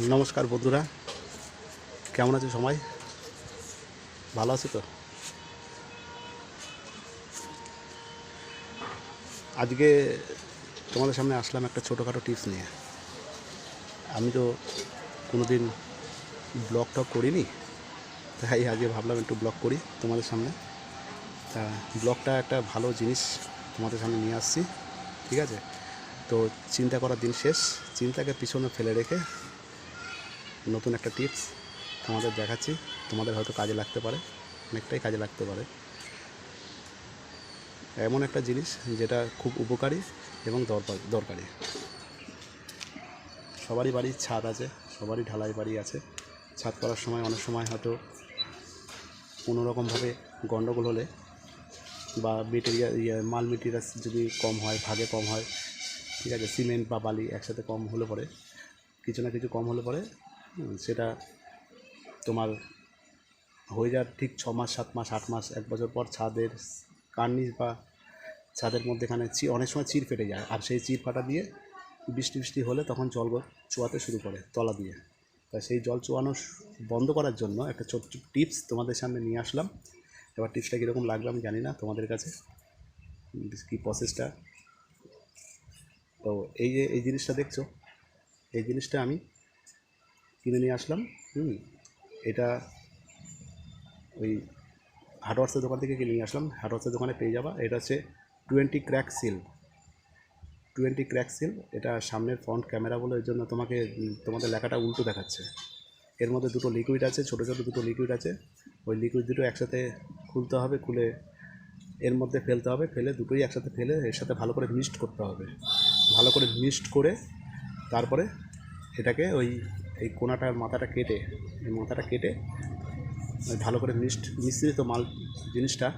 নমস্কার বন্ধুরা। কেমন আছো সবাই? ভালো আছো তো? আজকে তোমাদের সামনে আসলাম একটা ছোটোখাটো টিপস নিয়ে। আমি তো কোনো দিন ব্লগ টক করিনি, তাই আজকে ভাবলাম একটু ব্লগ করি তোমাদের সামনে। তা ব্লগটা একটা ভালো জিনিস তোমাদের সামনে নিয়ে আসছি, ঠিক আছে? তো চিন্তা করার দিন শেষ। চিন্তাকে পিছনে ফেলে রেখে নতুন একটা টিপস তোমাদের দেখাচ্ছি। তোমাদের হয়তো কাজে লাগতে পারে, অনেকটাই কাজে লাগতে পারে। এমন একটা জিনিস যেটা খুব উপকারী এবং দরকার- দরকারি। সবারই বাড়ির ছাদ আছে, সবারই ঢালাই বাড়ি আছে। ছাদ করার সময় অনেক সময় হয়তো কোনো রকমভাবে গণ্ডগোল হলে বা মেটেরিয়াল ইয়ে মাল মেটেরিয়াল যদি কম হয়, ভাগে কম হয়, ঠিক আছে, সিমেন্ট বা বালি একসাথে কম হলে পরে, কিছু না কিছু কম হলে পরে সেটা তোমার হয়ে যাওয়ার ঠিক ছ মাস, সাত মাস, আট মাস, এক বছর পর ছাদের কার্নিশ বা ছাদের মধ্যেখানে চি অনেক সময় চির ফেটে যায়। আর সেই চির ফাটা দিয়ে বৃষ্টি বৃষ্টি হলে তখন জল চোয়াতে শুরু করে তলা দিয়ে। তা সেই জল চোয়ানো বন্ধ করার জন্য একটা ছোট্ট টিপস তোমাদের সামনে নিয়ে আসলাম। এবার টিপসটা কীরকম লাগবে আমি জানি না তোমাদের কাছে। কী প্রসেসটা তো এই যে, এই জিনিসটা দেখছ, এই জিনিসটা আমি কিনে নিয়ে আসলাম, হুম, এটা ওই হার্ডওয়ার্সের দোকান থেকে কিনে নিয়ে আসলাম। হার্ডওয়ার্সের দোকানে পেয়ে যাবা। এটা হচ্ছে twenty crack seal. Twenty crack seal, এটা সামনের ফ্রন্ট ক্যামেরা বলে ওই জন্য তোমাকে, তোমাদের লেখাটা উল্টো দেখাচ্ছে। এর মধ্যে দুটো লিকুইড আছে, ছোটো ছোটো দুটো লিকুইড আছে। ওই লিকুইড দুটো একসাথে খুলতে হবে, খুলে এর মধ্যে ফেলতে হবে। ফেলে দুটোই একসাথে ফেলে, এর সাথে ভালো করে মিক্সড করতে হবে। ভালো করে মিক্সড করে তারপরে এটাকে ওই এই কোনাটার মাথাটা কেটে, এই মাথাটা কেটে ওই ভালো করে মিক্সড মিশ্রিত মাল জিনিসটা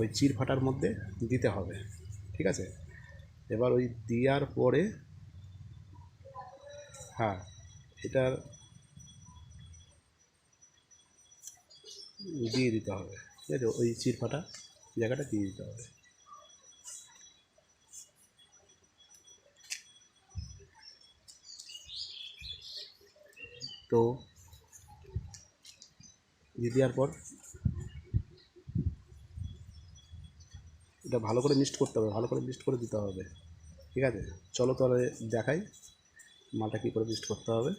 ওই চির ফাটার মধ্যে দিতে হবে, ঠিক আছে? এবার ওই দেওয়ার পরে হ্যাঁ এটার দিয়ে দিতে হবে, ঠিক আছে? ওই চির ফাটা জায়গাটা দিয়ে দিতে হবে। তো দিয়ে দেওয়ার পর এটা ভালো করে মিক্সড করতে হবে, ভালো করে মিক্সড করে দিতে হবে। ঠিক আছে? চলো তাহলে দেখাই মালটা কী করে মিক্সড করতে হবে।